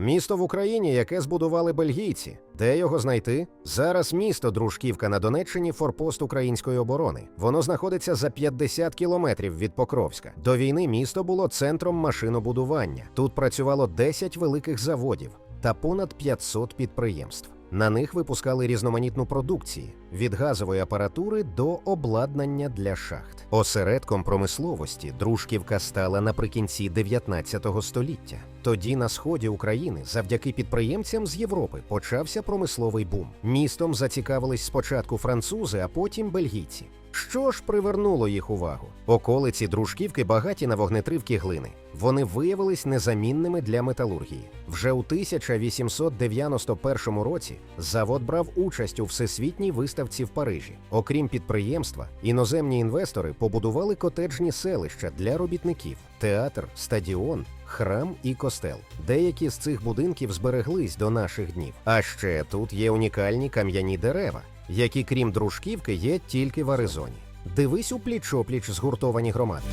Місто в Україні, яке збудували бельгійці. Де його знайти? Зараз місто Дружківка на Донеччині форпост української оборони. Воно знаходиться за 50 кілометрів від Покровська. До війни місто було центром машинобудування. Тут працювало 10 великих заводів та понад 500 підприємств. На них випускали різноманітну продукцію від газової апаратури до обладнання для шахт. Осередком промисловості Дружківка стала наприкінці 19 століття. Тоді на сході України, завдяки підприємцям з Європи, почався промисловий бум. Містом зацікавились спочатку французи, а потім бельгійці. Що ж привернуло їх увагу? Околиці Дружківки багаті на вогнетривкі глини. Вони виявились незамінними для металургії. Вже у 1891 році завод брав участь у всесвітній виставці в Парижі. Окрім підприємства, іноземні інвестори побудували котеджні селища для робітників, театр, стадіон, храм і костел. Деякі з цих будинків збереглись до наших днів. А ще тут є унікальні кам'яні дерева, які, крім дружківки, є тільки в Аризоні. Дивись у пліч-опліч згуртовані громади.